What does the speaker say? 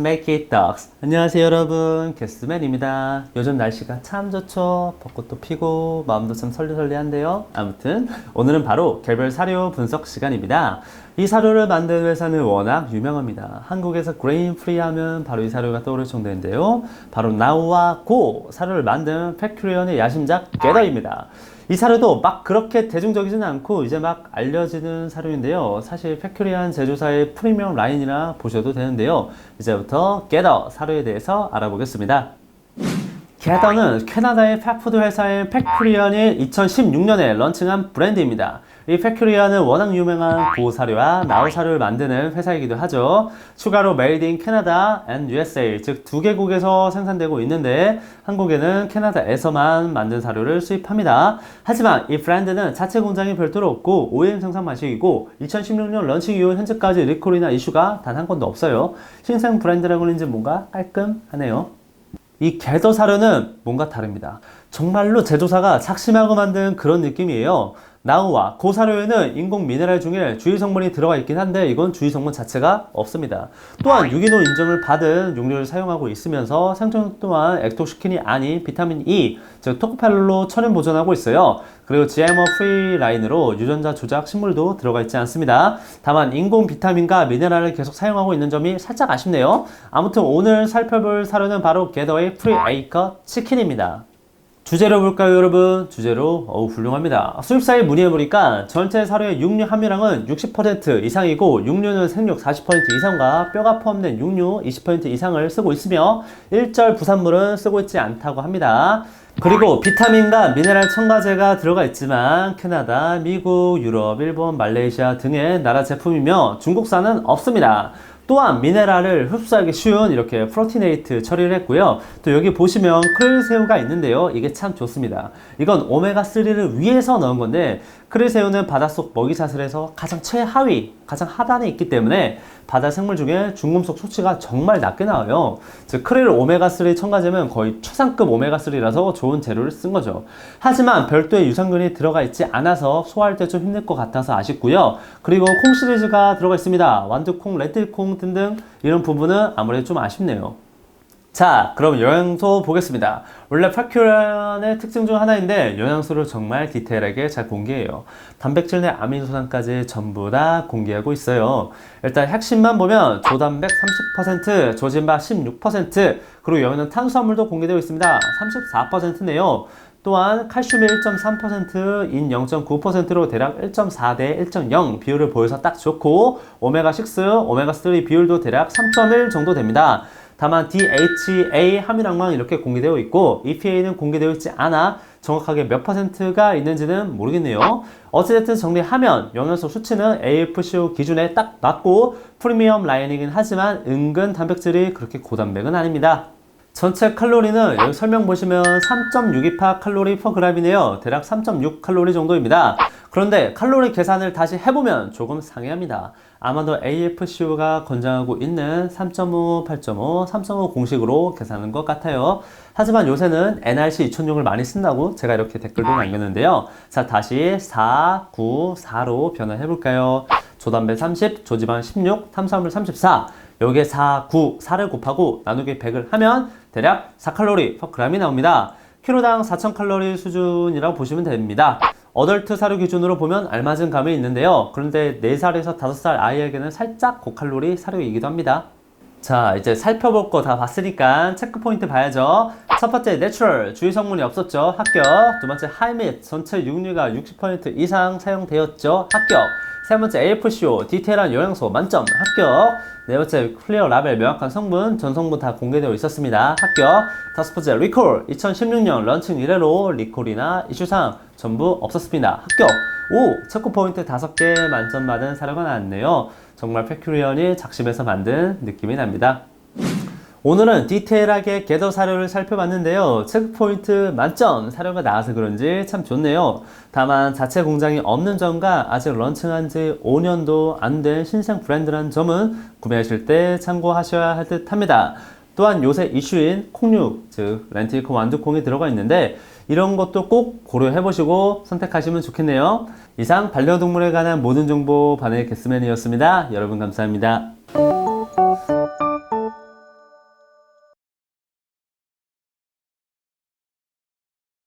make it dogs. 안녕하세요 여러분 게스트맨입니다. 요즘 날씨가 참 좋죠. 벚꽃도 피고 마음도 참 설레설레한데요. 아무튼 오늘은 바로 개별 사료 분석 시간입니다. 이 사료를 만든 회사는 워낙 유명합니다. 한국에서 그레인 프리 하면 바로 이 사료가 떠오를 정도인데요. 바로 나우와 고 사료를 만든 팩큐리언의 야심작 게더입니다. 이 사료도 막 그렇게 대중적이지는 않고 이제 막 알려지는 사료인데요. 사실 팩큐리안 제조사의 프리미엄 라인이라 보셔도 되는데요. 이제부터 게더 사료에 대해서 알아보겠습니다. 게더는 캐나다의 팩푸드 회사인 팩큐리안이 2016년에 런칭한 브랜드입니다. 이 팩큐리안은 워낙 유명한 고사료와 나우사료를 만드는 회사이기도 하죠. 추가로 메이드 인 캐나다 and USA, 즉 두 개국에서 생산되고 있는데 한국에는 캐나다에서만 만든 사료를 수입합니다. 하지만 이 브랜드는 자체 공장이 별도로 없고 OEM 생산 방식이고 2016년 런칭 이후 현재까지 리콜이나 이슈가 단 한 건도 없어요. 신생 브랜드라고 하는지 뭔가 깔끔하네요. 이 게더 사료는 뭔가 다릅니다. 정말로 제조사가 작심하고 만든 그런 느낌이에요. 나우와 고사료에는 인공 미네랄 중에 주의 성분이 들어가 있긴 한데 이건 주의 성분 자체가 없습니다. 또한 유기농 인증을 받은 용료를 사용하고 있으면서 생존 또한 액토시킨이 아닌 비타민 E, 즉 토코펠로 천연 보존하고 있어요. 그리고 GMO 프리 라인으로 유전자 조작 식물도 들어가 있지 않습니다. 다만 인공 비타민과 미네랄을 계속 사용하고 있는 점이 살짝 아쉽네요. 아무튼 오늘 살펴볼 사료는 바로 게더의 프리 에이커 치킨입니다. 주제로 볼까요, 여러분? 주제로 어우 훌륭합니다. 수입사에 문의해보니까 전체 사료의 육류 함유량은 60% 이상이고 육류는 생육 40% 이상과 뼈가 포함된 육류 20% 이상을 쓰고 있으며 일절 부산물은 쓰고 있지 않다고 합니다. 그리고 비타민과 미네랄 첨가제가 들어가 있지만 캐나다, 미국, 유럽, 일본, 말레이시아 등의 나라 제품이며 중국산은 없습니다. 또한 미네랄을 흡수하기 쉬운 이렇게 프로티네이트 처리를 했고요. 또 여기 보시면 크릴 새우가 있는데요. 이게 참 좋습니다. 이건 오메가3를 위해서 넣은 건데 크릴새우는 바닷속 먹이사슬에서 가장 최하위, 가장 하단에 있기 때문에 바다 생물 중에 중금속 수치가 정말 낮게 나와요. 즉 크릴 오메가3 첨가제는 거의 최상급 오메가3라서 좋은 재료를 쓴 거죠. 하지만 별도의 유산균이 들어가 있지 않아서 소화할 때 좀 힘들 것 같아서 아쉽고요. 그리고 콩 시리즈가 들어가 있습니다. 완두콩, 레틸콩 등등 이런 부분은 아무래도 좀 아쉽네요. 자, 그럼 영양소 보겠습니다. 원래 파큐란의 특징 중 하나인데 영양소를 정말 디테일하게 잘 공개해요. 단백질 내 아미노산까지 전부 다 공개하고 있어요. 일단 핵심만 보면 조단백 30%, 조진박 16%, 그리고 여기는 탄수화물도 공개되어 있습니다. 34%네요. 또한 칼슘이 1.3%, 인 0.9%로 대략 1.4대 1.0 비율을 보여서 딱 좋고 오메가6, 오메가3 비율도 대략 3.1 정도 됩니다. 다만 DHA 함유량만 이렇게 공개되어 있고 EPA는 공개되어 있지 않아 정확하게 몇 퍼센트가 있는지는 모르겠네요. 어찌됐든 정리하면 영양소 수치는 AFCO 기준에 딱 맞고 프리미엄 라인이긴 하지만 은근 단백질이 그렇게 고단백은 아닙니다. 전체 칼로리는 여기 설명 보시면 3.628 칼로리 퍼 그램이네요. 대략 3.6 칼로리 정도입니다. 그런데 칼로리 계산을 다시 해보면 조금 상해합니다. 아마도 AFCO가 권장하고 있는 3.5, 8.5, 3.5 공식으로 계산하는 것 같아요. 하지만 요새는 NRC 2006을 많이 쓴다고 제가 이렇게 댓글도 남겼는데요. 자, 다시 4, 9, 4로 변화해 볼까요? 조단백 30, 조지방 16, 탄수화물 34. 여기에 4, 9, 4를 곱하고 나누기 100을 하면 대략 4칼로리 퍼 그램이 나옵니다. 키로당 4,000칼로리 수준이라고 보시면 됩니다. 어덜트 사료 기준으로 보면 알맞은 감이 있는데요. 그런데 4살에서 5살 아이에게는 살짝 고칼로리 사료이기도 합니다. 자, 이제 살펴볼 거 다 봤으니까 체크 포인트 봐야죠. 첫 번째, 내추럴, 주의 성분이 없었죠. 합격. 두 번째, 하이밋, 전체 육류가 60% 이상 사용되었죠. 합격. 세 번째, AFCO, 디테일한 영양소 만점. 합격. 네 번째, 클리어 라벨, 명확한 성분, 전 성분 다 공개되어 있었습니다. 합격. 다섯 번째, 리콜, 2016년 런칭 이래로 리콜이나 이슈상 전부 없었습니다. 합격. 오! 체크 포인트 다섯 개 만점 받은 사료가 나왔네요. 정말 페큐리언이 작심해서 만든 느낌이 납니다. 오늘은 디테일하게 게더 사료를 살펴봤는데요. 체크포인트 만점 사료가 나와서 그런지 참 좋네요. 다만 자체 공장이 없는 점과 아직 런칭한 지 5년도 안 된 신생 브랜드라는 점은 구매하실 때 참고하셔야 할 듯 합니다. 또한 요새 이슈인 콩육, 즉 렌틸콩 완두콩이 들어가 있는데 이런 것도 꼭 고려해 보시고 선택하시면 좋겠네요. 이상 반려동물에 관한 모든 정보 반의 개스맨이었습니다. 여러분 감사합니다.